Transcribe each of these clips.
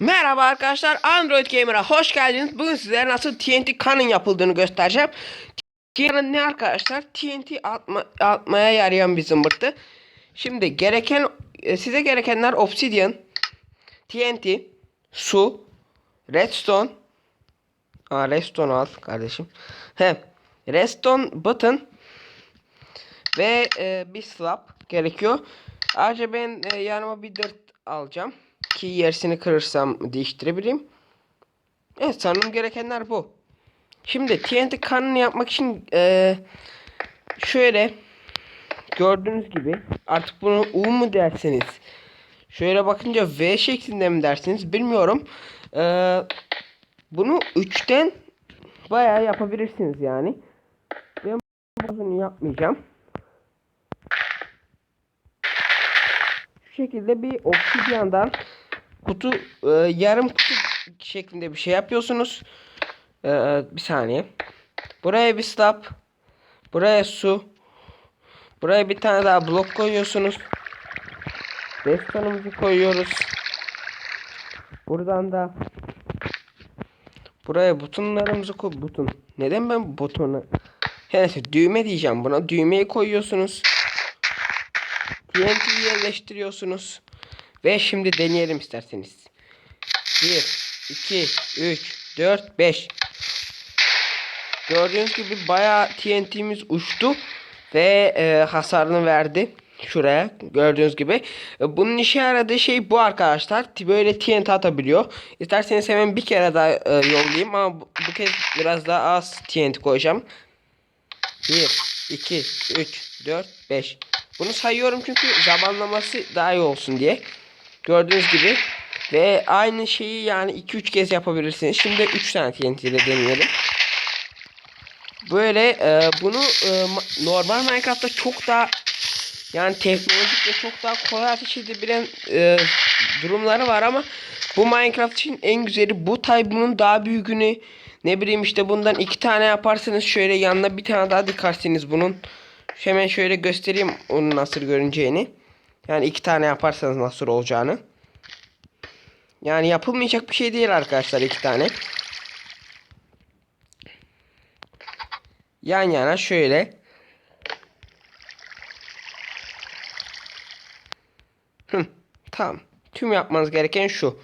Merhaba arkadaşlar Android Gamer'a hoş geldiniz. Bugün sizlere nasıl TNT kanın yapıldığını göstereceğim. TNT ne arkadaşlar? TNT atma, atmaya yarayan bir zımbırtı. Şimdi gereken e, size gerekenler obsidian, TNT, su, redstone. Aa redstone al kardeşim. He. Redstone button ve e, bir slab gerekiyor. Ayrıca ben e, yanıma bir dirt alacağım ki yersini kırırsam değiştirebileyim. Evet sanırım gerekenler bu. Şimdi TNT kanını yapmak için eee, şöyle gördüğünüz gibi artık bunu U mu derseniz şöyle bakınca V şeklinde mi dersiniz bilmiyorum. Eee, bunu 3'ten bayağı yapabilirsiniz yani. Ben bunu yapmayacağım. Şu şekilde bir obsidyandan kutu e, yarım kutu şeklinde bir şey yapıyorsunuz. E, bir saniye. Buraya bir slab. Buraya su. Buraya bir tane daha blok koyuyorsunuz. Destanımızı koyuyoruz. Buradan da buraya butonlarımızı koy. Buton. Neden ben butonu? Neyse düğme diyeceğim buna. Düğmeyi koyuyorsunuz. TNT'yi yerleştiriyorsunuz. Ve şimdi deneyelim isterseniz. 1, 2, 3, 4, 5. Gördüğünüz gibi bayağı TNT'miz uçtu. Ve e, hasarını verdi. Şuraya gördüğünüz gibi. E, bunun işe yaradığı şey bu arkadaşlar. Böyle TNT atabiliyor. İsterseniz hemen bir kere daha e, yollayayım ama bu, bu kez biraz daha az TNT koyacağım. 1, 2, 3, 4, 5. Bunu sayıyorum çünkü zamanlaması daha iyi olsun diye. Gördüğünüz gibi. Ve aynı şeyi yani 2-3 kez yapabilirsiniz. Şimdi 3 tane TNT ile deneyelim. Böyle e, bunu e, ma- normal Minecraft'ta çok daha yani teknolojik ve çok daha kolay ateş edebilen e, durumları var ama bu Minecraft için en güzeli bu tabi bunun daha büyüğünü ne bileyim işte bundan iki tane yaparsanız şöyle yanına bir tane daha dikersiniz bunun. Hemen şöyle göstereyim onun nasıl görüneceğini. Yani iki tane yaparsanız nasıl olacağını. Yani yapılmayacak bir şey değil arkadaşlar iki tane. Yan yana şöyle. Hı, tamam. Tüm yapmanız gereken şu.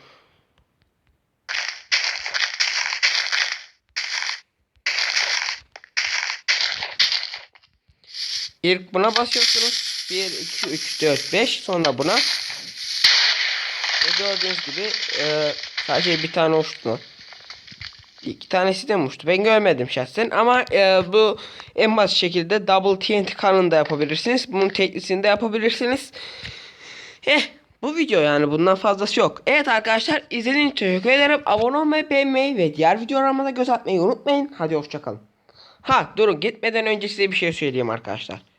İlk buna basıyorsunuz. 1, 2, 3, 4, 5. Sonra buna. Gördüğünüz gibi e, sadece bir tane uçtu. İki tanesi de uçtu? Ben görmedim şahsen. Ama e, bu en basit şekilde double TNT kanını da yapabilirsiniz. Bunun teklisini de yapabilirsiniz. Eh bu video yani bundan fazlası yok. Evet arkadaşlar izlediğiniz için teşekkür ederim. Abone olmayı, beğenmeyi ve diğer videolarıma da göz atmayı unutmayın. Hadi hoşçakalın. Ha durun gitmeden önce size bir şey söyleyeyim arkadaşlar.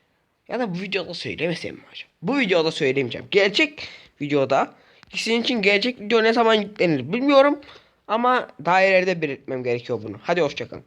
Ya da bu videoda söylemesem mi acaba? Bu videoda söylemeyeceğim. Gelecek videoda sizin için gelecek video ne zaman yüklenir bilmiyorum. Ama daha ileride belirtmem gerekiyor bunu. Hadi hoşçakalın.